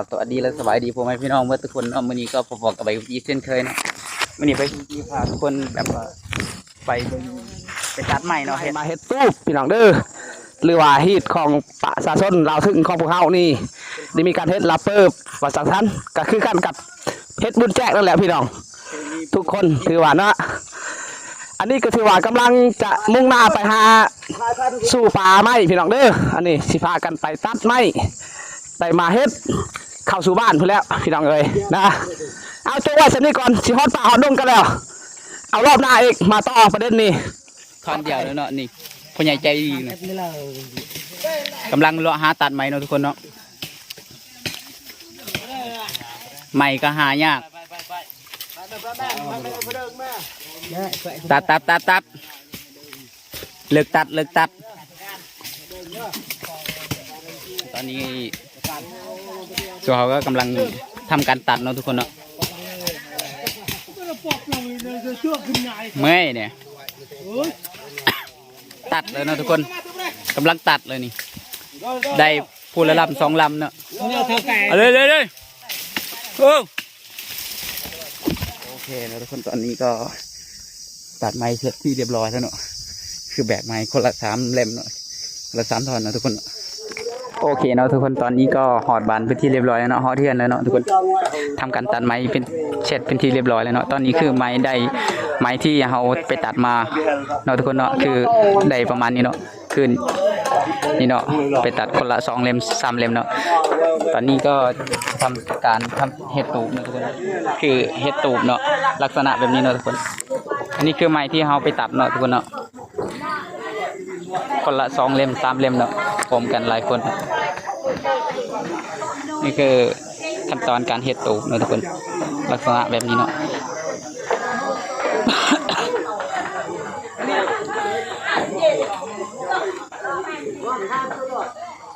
บสวัสดีและสบายดีพ่อแม่พี่น้องเมื่อทุกคนเนาะมื้อนี้ก็พบกับไปอีเช่นเคยเนาะมื้อนี้ไปที่พาทุกคนแบบว่าไปเบิ่งไปตัดใหม่เนาะเฮ็ดมาเฮ็ดตู้พี่น้องเด้อหรือว่าฮีตของประชาชนเราวถึงของพวกเฮานี่ได้มีการเฮ็ดลับเปอร์ว่าสังทันก็คือกันกับเฮ็ดบุญแจกนั่นแหละพี่น้อง ทุกคนถือว่าเนาะอันนี้ก็ถือว่ากำลังจะมุ่งหน้าไปหาสู่ป่าไม้พี่น้องเด้ออันนี้สิพากันไปตัดไม้ไปมาเฮ็ด เข้าสู่บ้านเพื่อแล้วพี่น้องเอ้ยนะเอาตัวไว้สักนี้ก่อนสิฮอดป่าฮอดดงกันแล้ว เอารอบหน้าอีกมาต่อประเด็นนี้ท่อนเดียวเนาะนี่ผู้ใหญ่ใจดีนะกำลังเลาะหาตัดใหม่เนาะทุกคนเนาะใหม่ก็หายากตัดตัดตัดตัดเลิกตัดเลิกตัด ตอนนี้ ตัวเขาก็กำลังทำการตัดเนาะทุกคนเนาะเมื่อยเนี่ยตัดเลยเนาะทุกคนกำลังตัดเลยนี่ ได้พูละลำสองลำเนาะเอาเลยเลยเลยโอเคแล้วทุกคนตอนนี้ก็ตัดไม้เสร็จที่เรียบร้อยแล้วเนาะคือแบกไม้คนละสามเล่มเนาะคนละสามท่อนนะทุกคนเนาะ โอเคเนาะทุกคนตอนนี้ก็หอดบานเป็นที่เรียบร้อยแล้วเนาะหอเทียนแล้วเนาะทุกคนทำการตัดไม้เป็นเสร็จเป็นที่เรียบร้อยแล้วเนาะตอนนี้คือไม้ได้ไม้ที่เราไปตัดมาเนาะทุกคนเนาะคือได้ประมาณนี้เนาะคือนี่เนาะไปตัดคนละสองเล่มสามเล่มเนาะตอนนี้ก็ทำการทำเห็ดตูบเนาะทุกคนคือเห็ดตูบเนาะลักษณะแบบนี้เนาะทุกคน อันนี้คือไม้ที่เราไปตัดเนาะทุกคนเนาะคนละสองเล่มสามเล่มเนาะ พร้อมกันหลายคนนี่คือขั้นตอนการเฮ็ดตูนะทุกคน ลักษณะแบบนี้เนาะ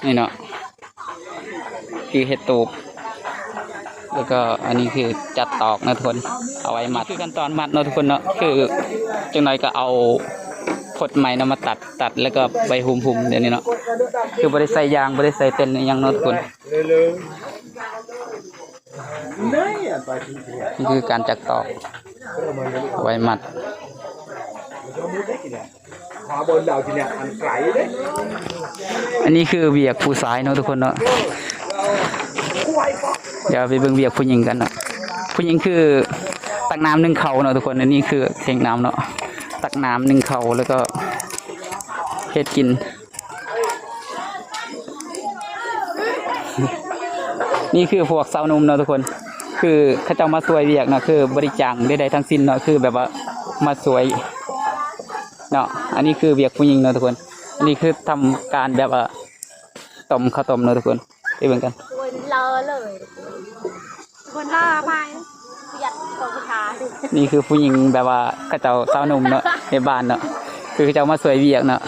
นี่เนาะคือเฮ็ดตูบแล้วก็อันนี้คือจัดตอกนะทุกคน เอาไว้มัดคือขั้นตอนมัดเนาะทุกคนเนาะคือจังหน่อยก็เอา พดไม้เนามาตัดตัดแล้วก็ใบหุมหุมเดี๋ยวนี้เนาะคือบริใส่ยางบริใส่เต็นท์อิหยังเนาะทุกคนนี่คือการจักตอกเอไว้มัดอันไกลเด้อันนี้คือเบียกผู้ชายเนาะทุกคนเนาะเดี๋ยวไปเบิ่งเบียกผู้หญิงกันเนาะผู้หญิงคือตักน้ำหนึ่งเขาเนาะทุกคนอันนี้คือเข่งน้ำเนาะ ตักน้ำหนึ่งเขาแล้วก็เฮ็ดกิน นี่คือพวกสาวหนุ่มเนาะทุกคน คือเขาเจ้ามาสวยเวียกเนาะคือบริจาคใดๆทั้งสิ้นเนาะคือแบบว่ามาสวยเนาะอันนี้คือเวียกผู้หญิงเนาะทุกคน อันนี้คือทำการแบบว่าต้มข้าวต้มเนาะทุกคนไปเบิ่งกันคนรอเลยคนรอไปเปี ยดของผู้ชายนี่คือผู้หญิงแบบว่าเขาเจ้าสาวหนุ่มเนาะในบ้านเนาะคือเขาเจ้ามาสวยเวียกเนาะ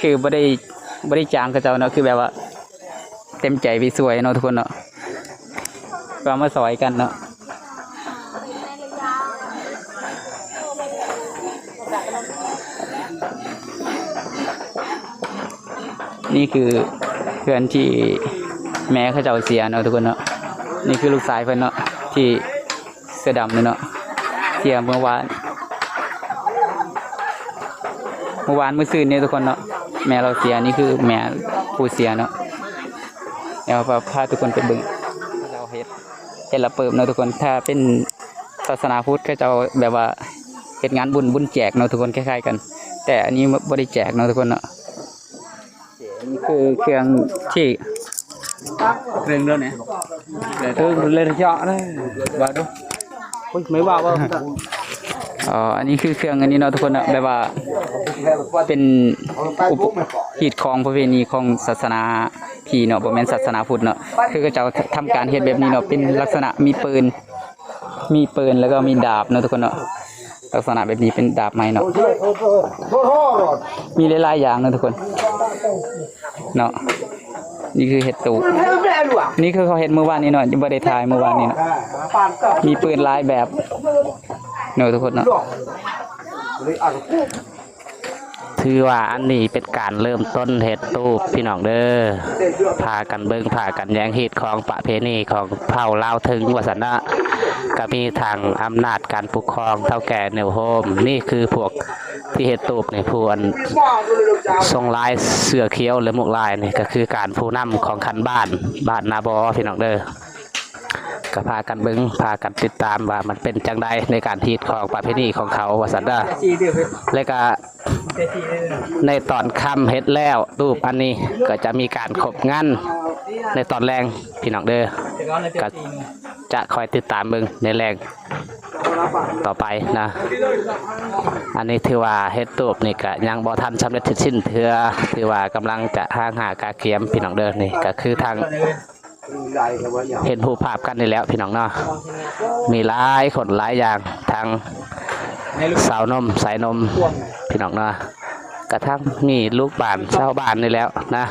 คือบ่ได้บ่ได้จ้างเขาเจ้าเนาะคือแบบว่า เต็มใจไปสวยเนาะทุกคนเนาะก็มาสอยกันเนาะนี่คือเพื่อนที่แม่เขาเจ้าเสียเนาะทุกคนเนาะนี่คือลูกชายเพิ่นเนาะที่ เสื้อดำเนี่ยเนาะเสียเมื่อวาน เมื่อวานเมื่อคืนเนี่ยทุกคนเนาะแม่เราเสียนี่คือแม่ผู้เสียเนาะเดี๋ยวพาทุกคนไปเบิ่งเราเฮ็ดเฮ็ดละเปิบเนาะทุกคนถ้าเป็นศาสนาพุทธก็จะเอาแบบว่าเฮ็ดงานบุญบุญแจกเนาะทุกคนคล้ายๆกัน แต่อันนี้บ่ได้แจกเนาะทุกคนเนาะนี่คือเครื่องที่เครื่องเรื่องเนี่ยเครื่องเลยเจาะเลยว่าดู ไม่ว่าว่าอ๋ออันนี้คือเครื่องอันนี้เนาะทุกคนเนาะแบบว่าเป็นอุปหีดของประเพณีของศาสนาพีเนาะบ่แม่นศาสนาพุทธเนาะคือเขาเจ้าทำการเฮ็ดแบบนี้เนาะเป็นลักษณะมีปืน มีปืนแล้วก็มีดาบเนาะทุกคนเนาะลักษณะแบบนี้เป็นดาบไม้เนาะมีหลายๆอย่างเนาะทุกคนเนาะ นี่คือเห็ดตูนี่คือเขาเห็ดเมื่อวานนี้เนาะยังบ่ได้ถ่ายเมื่อวานนี้เนาะมีปืนหลายแบบเนาะทุกคนเนาะถือว่าอันนี้เป็นการเริ่มต้นเฮ็ดตูบพี่น้องเด้อพากันเบิ่งพากันแยงฮีดของประเพณีของเผ่าลาวถึงวาสนะก็มีทางอำนาจการปกครองเท่าแก่เนวโฮม นี่คือพวก ที่เฮ็ดตูบในพวนทรงลายเสือเขียวหรือหมวกลายนี่ก็คือการผู้นำของคันบ้านบ้านนาบอพี่น้องเด้อก็พากันเบิ้งพากันติดตามว่ามันเป็นจังใดในการฮีดของประเพณีของเขาวาสันดาแล้วก็ในตอนค่ำเฮ็ดแล้วรูปอันนี้ก็จะมีการขบงานในตอนแรงพี่น้องเด้อก็จะคอยติดตามเบิ้งในแรง ต่อไปนะ อันนี้ถือว่าเฮ็ดตูบนี่ก็ยังบ่ทันสำเร็จเสร็จสิ้นเถือถือว่ากำลังจะห่างหากาเกียมพี่น้องเด้อนี่ก็คือทางเห็นรูปภาพกันนี่แล้วพี่น้องเนาะมีหลายคนหลายอย่างทางสาวนมสายนมพี่น้องเนาะกระทั่งมีลูกบ้านชาวบ้านนี่แล้วนะ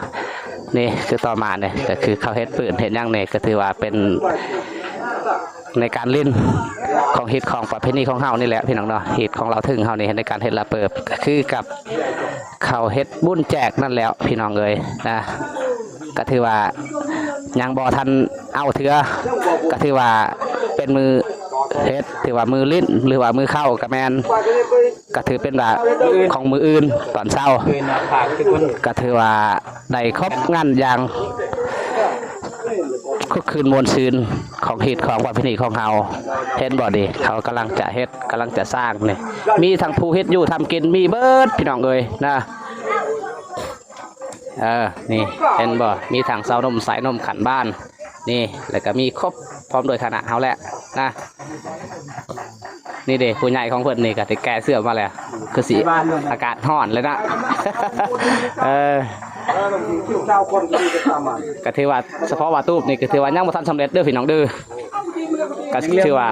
นี่คือต่อมาเนี่ยก็คือเขาเฮ็ดปืนเห็นยังเนี่ยก็ถือว่าเป็น ในการเล่นของฮิตของประเพณีของเฮานี่แหละพี่น้องเนาะฮิตของเราถึงเฮานี่ในการเฮ็ดละเปิบคือกับเขาเฮ็ดบุญแจกนั่นแล้วพี่น้องเอ้ยนะก็ถือว่ายังบ่ทันเอาเถือก็ถือว่าเป็นมือเฮ็ดถือว่ามือลิ้นหรือว่ามือเข้ากับแมนก็ถือเป็นว่าของมืออื่นตอนเช้าก็ถือว่าได้ครบงานอย่าง ก็คืนมวลซืนของเหตุของประเพณีของเฮาเห็นบ่ดีเขากำลังจะเฮ็ดกำลังจะสร้างนี่มีทั้งผู้เฮ็ดอยู่ทำกินมีเบิดพี่น้องเอ้ยนะเออนี่เห็นบ่มีถังเสานมสายนมขันบ้าน นี่แล้วก็มีครบพร้อมโดยคณะเฮาแหละนะนี่เด็กผู้ใหญ่ของเพิ่นนี่ก็ได้แก้เสื้อมาแล้วคือสีอากาศร้อนเลยนะเออ เจ้าคนก็มีจะทำอะก็ถือว่าเฉพาะว่าตูบนี่ก็ถือว่ายังบ่ทันสำเร็จเด้อพี่น้องเด้อก็ถือว่า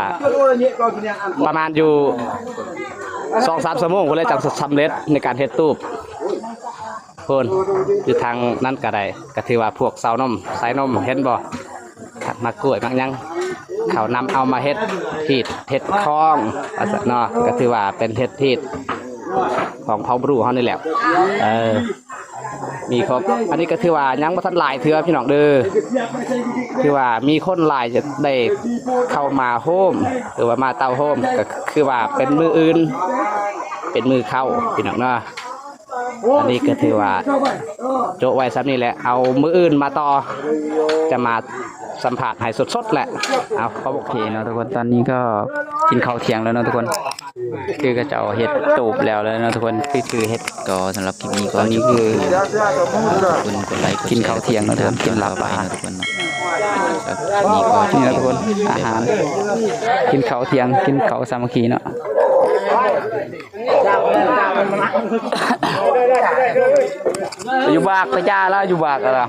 ประมาณอยู่สองสามชั่วโมงก็เลยจะสำเร็จในการเฮ็ดตูบเพิ่นอยู่ทางนั้นก็ได้ก็ถือว่าพวกเสานมสายนมเห็นบ่ถักมากล้วยมากยังเขานำเอามาเฮ็ดฮีดเฮ็ดคล้องว่าซั่นเนาะก็ถือว่าเป็นเฮ็ดฮีดของเผาบรูเฮานี่แหละเออ มีครบอันนี้ก็ถือว่ายังบ่ทันหลายเทื่อพี่น้องเด้อคือว่ามีคนหลายจะได้เข้ามาโฮมหรือว่ามาเตาโฮมก็คือว่าเป็นมืออื่น เป็นมือเข้าพี่น้องเนาะอันนี้ก็ถือว่าโจไว้ซ้ำนี่แหละ เอามืออื่นมาต่อ จะมาสัมผัสให้สดๆแหละ เอาเขาบอกโอเคเนาะทุกคน ตอนนี้ก็กินข้าวเที่ยงแล้วเนาะทุกคน คือก็จะเอาเห็ดตูบแล้วแล้วนะทุกคนคือคือเห็ดก็สำหรับคลิปนี้ก็ตอนนี้คืออบคุณกดไลค์กินข้าวเที่ยงนะทุกคนกินลาบไปปลานะทุกคนนาะครับนี่ก็นี่นะทุกคนอาหารกินข้าวเที่ยงกินข้าวสามัคคีเนาะอยู่บากไปจ้าแล้วอยู่บากอะไร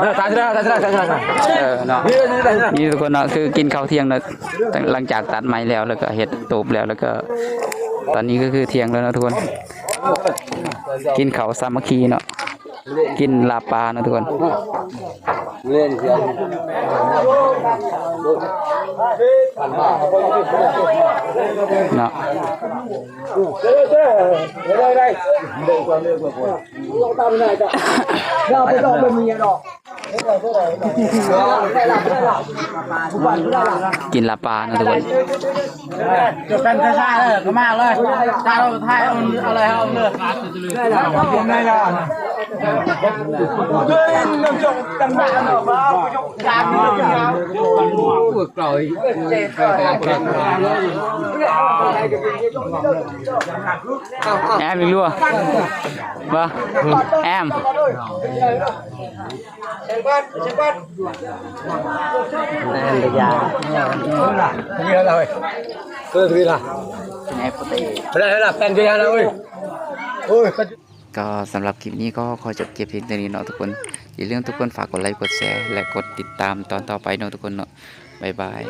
เออทานได้ทานได้ทานได้เออเนาะนี่ทุกคนเนาะคือกินข้าวเที่ยงนะหลังจากตัดไม้แล้วแล้วก็เห็ดตูบแล้วแล้วก็ ตอนนี้ก็คือเที่ยงแล้วนะทุกคน กินข้าวสามัคคีเนาะ กินลาบปลาเนาะทุกคน เล่นเสียเนาะเด้อเด้อเด้อได้เด้อเด้อเด้อเราตามไหนจ้ะเราไปรอเป็นเมียดอกกินลาบปลาเนาะทุกคนจะเป็นกระชายเลยก็มากเลยจ้าเราท้ายเอาอะไรเอาเลยได้แล้ว ได้แล้วเฮ้ยน้ำจงตั้งบ้านหรอบ้าจงจานนี่แล้วปวดกล่อยแอมอีกลัวบ่แอมนี่อะไรเออคือล่ะอะไรล่ะเป็นยังไงล่ะเอ้ยโอ้ยก็สำหรับคลิปนี้ก็ขอจบเก็บเพียงเท่านี้เนาะทุกคน อย่าลืมทุกคนฝากกดไลค์กดแชร์และกดติดตามตอนต่อไปเนาะทุกคนเนาะบ๊ายบาย